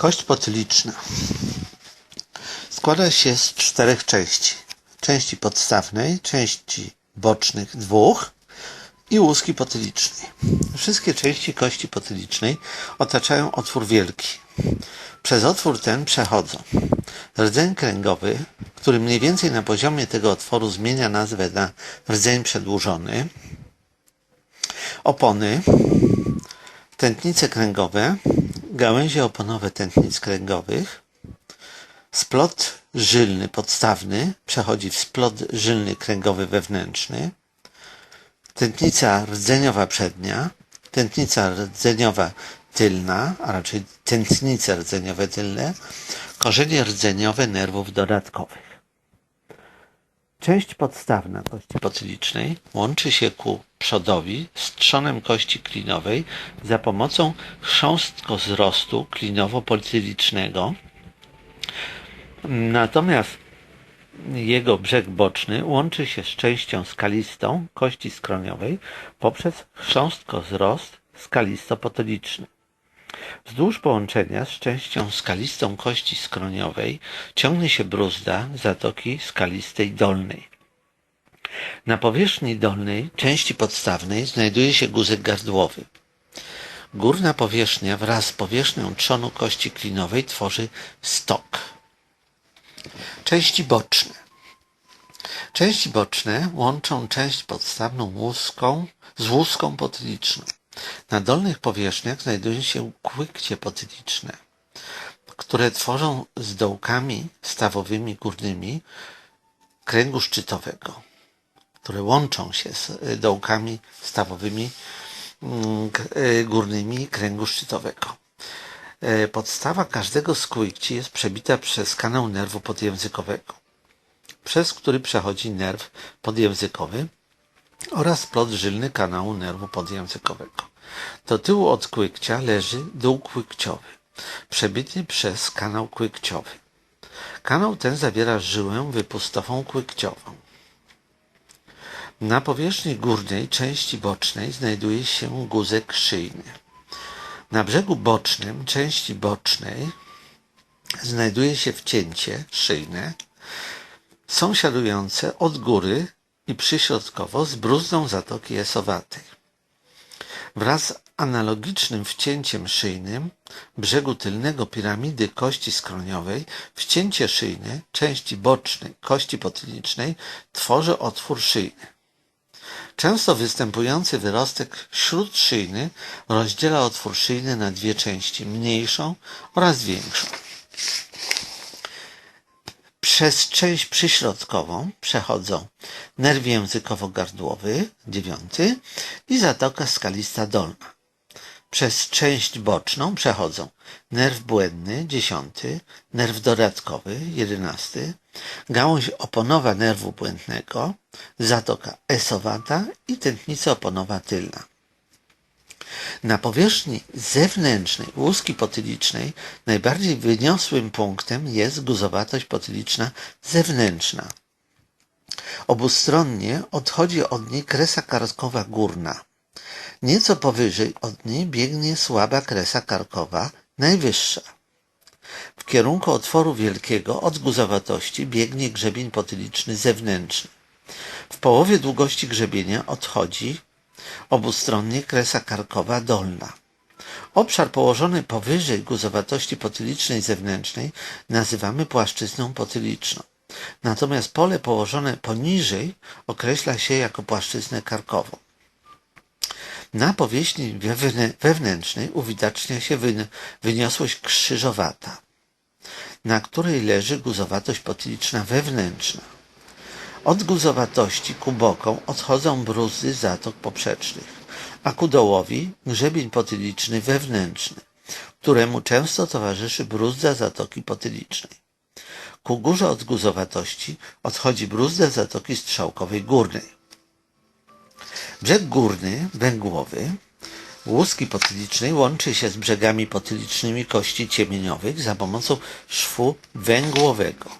Kość potyliczna składa się z czterech części. Części podstawnej, części bocznych dwóch i łuski potylicznej. Wszystkie części kości potylicznej otaczają otwór wielki. Przez otwór ten przechodzą rdzeń kręgowy, który mniej więcej na poziomie tego otworu zmienia nazwę na rdzeń przedłużony, opony, tętnice kręgowe, gałęzie oponowe tętnic kręgowych, splot żylny podstawny przechodzi w splot żylny kręgowy wewnętrzny, tętnica rdzeniowa przednia, tętnica rdzeniowa tylna, a raczej tętnice rdzeniowe tylne, korzenie rdzeniowe nerwów dodatkowych. Część podstawna kości potylicznej łączy się ku przodowi z trzonem kości klinowej za pomocą chrząstkozrostu klinowo-potylicznego. Natomiast jego brzeg boczny łączy się z częścią skalistą kości skroniowej poprzez chrząstkozrost skalisto-potyliczny. Wzdłuż połączenia z częścią skalistą kości skroniowej ciągnie się bruzda zatoki skalistej dolnej. Na powierzchni dolnej części podstawnej znajduje się guzek gardłowy. Górna powierzchnia wraz z powierzchnią trzonu kości klinowej tworzy stok. Części boczne. Części boczne łączą część podstawną łuską z łuską potyliczną. Na dolnych powierzchniach znajdują się kłykcie potyliczne, które tworzą z dołkami stawowymi górnymi kręgu szczytowego, które łączą się z y, dołkami stawowymi mm, y, górnymi kręgu szczytowego. E, podstawa każdego z kłykci jest przebita przez kanał nerwu podjęzykowego, przez który przechodzi nerw podjęzykowy, oraz plot żylny kanału nerwu podjęzykowego. Do tyłu od kłykcia leży dół kłykciowy, przebity przez kanał kłykciowy. Kanał ten zawiera żyłę wypustową kłykciową. Na powierzchni górnej części bocznej znajduje się guzek szyjny. Na brzegu bocznym części bocznej znajduje się wcięcie szyjne, sąsiadujące od góry i przyśrodkowo z bruzdą zatoki esowatej. Wraz z analogicznym wcięciem szyjnym brzegu tylnego piramidy kości skroniowej wcięcie szyjne części bocznej kości potylicznej tworzy otwór szyjny. Często występujący wyrostek śródszyjny rozdziela otwór szyjny na dwie części, mniejszą oraz większą. Przez część przyśrodkową przechodzą nerw językowo-gardłowy, dziewiąty, i zatoka skalista dolna. Przez część boczną przechodzą nerw błędny, dziesiąty, nerw dodatkowy, jedenasty, gałąź oponowa nerwu błędnego, zatoka esowata i tętnica oponowa tylna. Na powierzchni zewnętrznej łuski potylicznej najbardziej wyniosłym punktem jest guzowatość potyliczna zewnętrzna. Obustronnie odchodzi od niej kresa karkowa górna. Nieco powyżej od niej biegnie słaba kresa karkowa najwyższa. W kierunku otworu wielkiego od guzowatości biegnie grzebień potyliczny zewnętrzny. W połowie długości grzebienia odchodzi obustronnie kresa karkowa dolna. Obszar położony powyżej guzowatości potylicznej zewnętrznej nazywamy płaszczyzną potyliczną. Natomiast pole położone poniżej określa się jako płaszczyznę karkową. Na powierzchni wewnętrznej uwidacznia się wyniosłość krzyżowata, na której leży guzowatość potyliczna wewnętrzna. Od guzowatości ku bokom odchodzą bruzdy zatok poprzecznych, a ku dołowi grzebień potyliczny wewnętrzny, któremu często towarzyszy bruzda zatoki potylicznej. Ku górze od guzowatości odchodzi bruzda zatoki strzałkowej górnej. Brzeg górny, węgłowy, łuski potylicznej łączy się z brzegami potylicznymi kości ciemieniowych za pomocą szwu węgłowego.